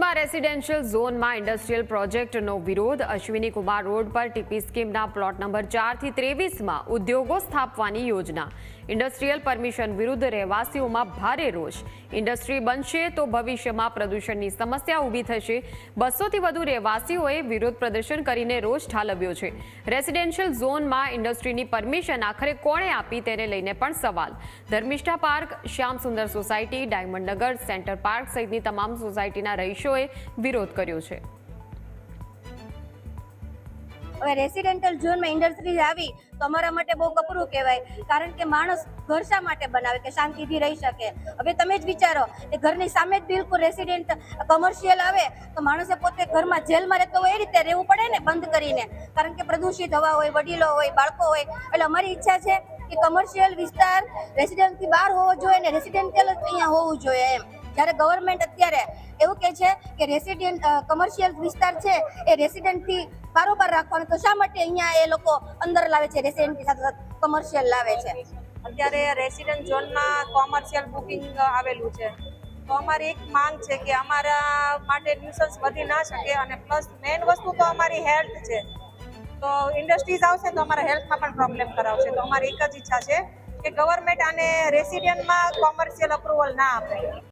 સુરતમાં રેસિડેન્શિયલ ઝોનમાં ઇન્ડસ્ટ્રીયલ પ્રોજેક્ટનો વિરોધ. અશ્વિની કુમાર રોડ પર ટીપી સ્કીમના પ્લોટ નંબર ચારથી ત્રેવીસમાં ઉદ્યોગો સ્થાપવાની યોજના. ઇન્ડસ્ટ્રીયલ પરમિશન વિરુદ્ધ રહેવાસીઓમાં ભારે રોષ. ઇન્ડસ્ટ્રી બનશે તો ભવિષ્યમાં પ્રદૂષણની સમસ્યા ઊભી થશે. બસોથી વધુ રહેવાસીઓએ વિરોધ પ્રદર્શન કરીને રોષ ઠાલવ્યો છે. રેસિડેન્શિયલ ઝોનમાં ઇન્ડસ્ટ્રીની પરમિશન આખરે કોણે આપી તેને લઈને પણ સવાલ. Dharmishtha park, Shyam Sundar society, diamond Nagar, centre park સહિતની તમામ સોસાયટીના રહીશોએ વિરોધ કર્યો છે. હવે રેસિડેન્ટલ ઝોનમાં ઇન્ડસ્ટ્રી આવી, તો અમારા માટે બહુ કપરું કહેવાય, કારણ કે માણસ ઘર શા માટે બનાવે કે શાંતિથી રહી શકે? હવે તમે જ વિચારો કે ઘરની સામે જ બિલકુલ રેસિડેન્ટ કમર્શિયલ આવે, તો માણસે પોતે ઘરમાં જેલમાં રહેતો હોય એ રીતે રહેવું પડે ને બંધ કરીને? કારણ કે પ્રદૂષિત હવા હોય, વડીલો હોય, બાળકો હોય, એટલે અમારી ઈચ્છા છે કે કમર્શિયલ વિસ્તાર રેસિડેન્ટથી બહાર હોવો જોઈએ ને રેસિડેન્ટિયલ જ અહીંયા હોવું જોઈએ એમ. જ્યારે ગવર્મેન્ટ અત્યારે એવું કહે છે કે રેસિડેન્ટ કમર્શિયલ વિસ્તાર છે, એ રેસિડેન્ટથી કારોબાર રાખવાનો. તો શા માટે અહીંયા એ લોકો અંદર લાવે છે રેસિડેન્ટની સાથે સાથે કમર્શિયલ લાવે છે? અત્યારે રેસિડેન્ટ ઝોનમાં કોમર્શિયલ બુકિંગ આવેલું છે. તો અમારી એક માંગ છે કે અમારા માટે ન્યુસન્સ વધી ના શકે અને પ્લસ મેઇન વસ્તુ તો અમારી હેલ્થ છે. તો ઇન્ડસ્ટ્રીઝ આવશે તો અમારા હેલ્થમાં પણ પ્રોબ્લેમ કરાવશે. તો અમારી એક જ ઈચ્છા છે કે ગવર્મેન્ટ આને રેસિડેન્ટમાં કોમર્શિયલ અપ્રુવલ ના આપે.